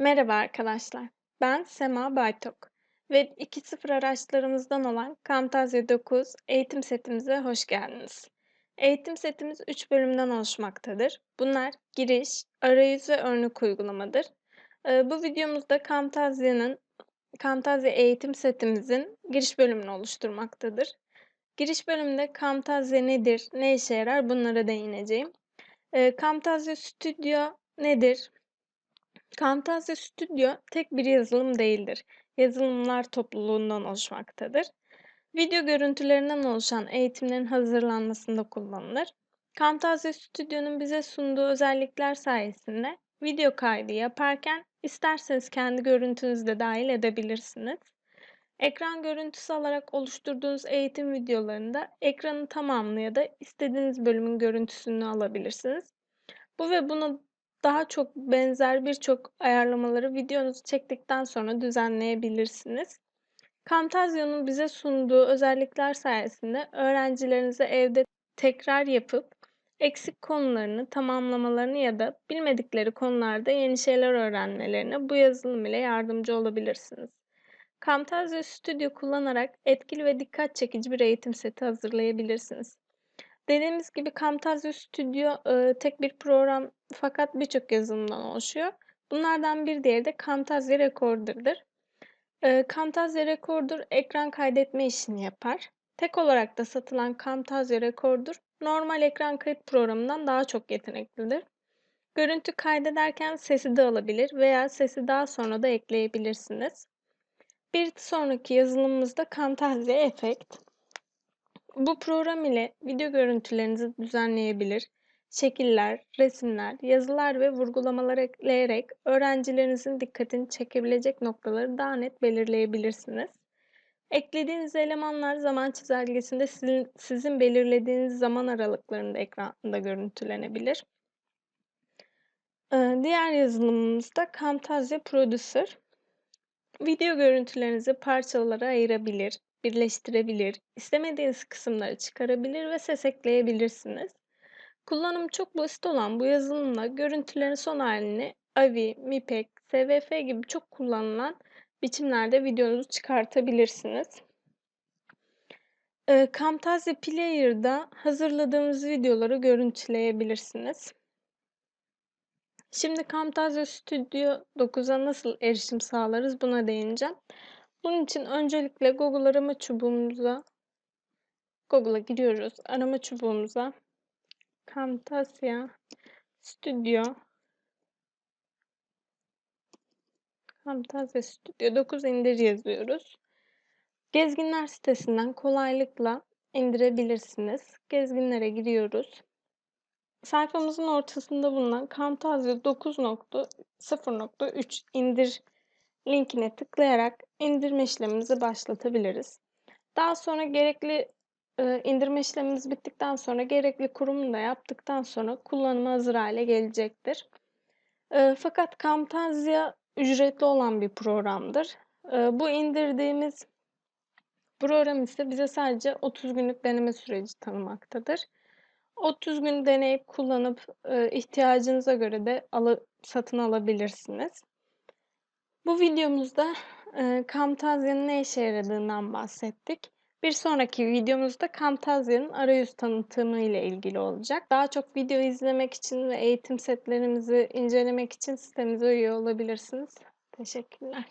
Merhaba arkadaşlar. Ben Sema Baytok. Web 2.0 araçlarımızdan olan Camtasia 9 eğitim setimize hoş geldiniz. Eğitim setimiz 3 bölümden oluşmaktadır. Bunlar giriş, arayüz ve örnek uygulamadır. Ee, bu videomuzda Camtasia'nın Camtasia eğitim setimizin giriş bölümünü oluşturmaktadır. Giriş bölümünde Camtasia nedir, ne işe yarar bunlara değineceğim. Ee, Camtasia Studio nedir? Camtasia Studio tek bir yazılım değildir. Yazılımlar topluluğundan oluşmaktadır. Video görüntülerinden oluşan eğitimlerin hazırlanmasında kullanılır. Camtasia Studio'nun bize sunduğu özellikler sayesinde video kaydı yaparken isterseniz kendi görüntünüzü de dahil edebilirsiniz. Ekran görüntüsü alarak oluşturduğunuz eğitim videolarında ekranın tamamını ya da istediğiniz bölümün görüntüsünü alabilirsiniz. Bu ve buna daha çok benzer birçok ayarlamaları videonuzu çektikten sonra düzenleyebilirsiniz. Camtasia'nın bize sunduğu özellikler sayesinde öğrencilerinize evde tekrar yapıp eksik konularını tamamlamalarını ya da bilmedikleri konularda yeni şeyler öğrenmelerine bu yazılım ile yardımcı olabilirsiniz. Camtasia Studio kullanarak etkili ve dikkat çekici bir eğitim seti hazırlayabilirsiniz. Dediğimiz gibi Camtasia Studio e, tek bir program fakat birçok yazılımdan oluşuyor. Bunlardan bir diğeri de Camtasia Recorder'dır. E, Camtasia Recorder ekran kaydetme işini yapar. Tek olarak da satılan Camtasia Recorder normal ekran kayıt programından daha çok yeteneklidir. Görüntü kaydederken sesi de alabilir veya sesi daha sonra da ekleyebilirsiniz. Bir sonraki yazılımımızda Camtasia Effect. Bu program ile video görüntülerinizi düzenleyebilir, şekiller, resimler, yazılar ve vurgulamalar ekleyerek öğrencilerinizin dikkatini çekebilecek noktaları daha net belirleyebilirsiniz. Eklediğiniz elemanlar zaman çizelgesinde sizin, sizin belirlediğiniz zaman aralıklarında ekranda görüntülenebilir. Ee, diğer yazılımımız da Camtasia Producer. Video görüntülerinizi parçalara ayırabilir, birleştirebilir, istemediğiniz kısımları çıkarabilir ve ses ekleyebilirsiniz. Kullanım çok basit olan bu yazılımla görüntülerin son halini AVI, MIPEG, SVF gibi çok kullanılan biçimlerde videonuzu çıkartabilirsiniz. Ee, Camtasia Player'da hazırladığımız videoları görüntüleyebilirsiniz. Şimdi Camtasia Studio 9'a nasıl erişim sağlarız buna değineceğim. Bunun için öncelikle Google arama çubuğumuza Google'a giriyoruz. Arama çubuğumuza Camtasia Studio Camtasia Studio 9 indir yazıyoruz. Gezginler sitesinden kolaylıkla indirebilirsiniz. Gezginlere giriyoruz. Sayfamızın ortasında bulunan Camtasia 9.0.3 indir linkine tıklayarak indirme işlemimizi başlatabiliriz. Daha sonra gerekli e, indirme işlemimiz bittikten sonra gerekli kurumunu da yaptıktan sonra kullanıma hazır hale gelecektir. E, fakat Camtasia ücretli olan bir programdır. E, bu indirdiğimiz program ise bize sadece 30 günlük deneme süreci tanımaktadır. 30 gün deneyip kullanıp ihtiyacınıza göre de satın alabilirsiniz. Bu videomuzda e, Camtasia'nın ne işe yaradığından bahsettik. Bir sonraki videomuzda Camtasia'nın arayüz tanıtımı ile ilgili olacak. Daha çok video izlemek için ve eğitim setlerimizi incelemek için sitemize üye olabilirsiniz. Teşekkürler.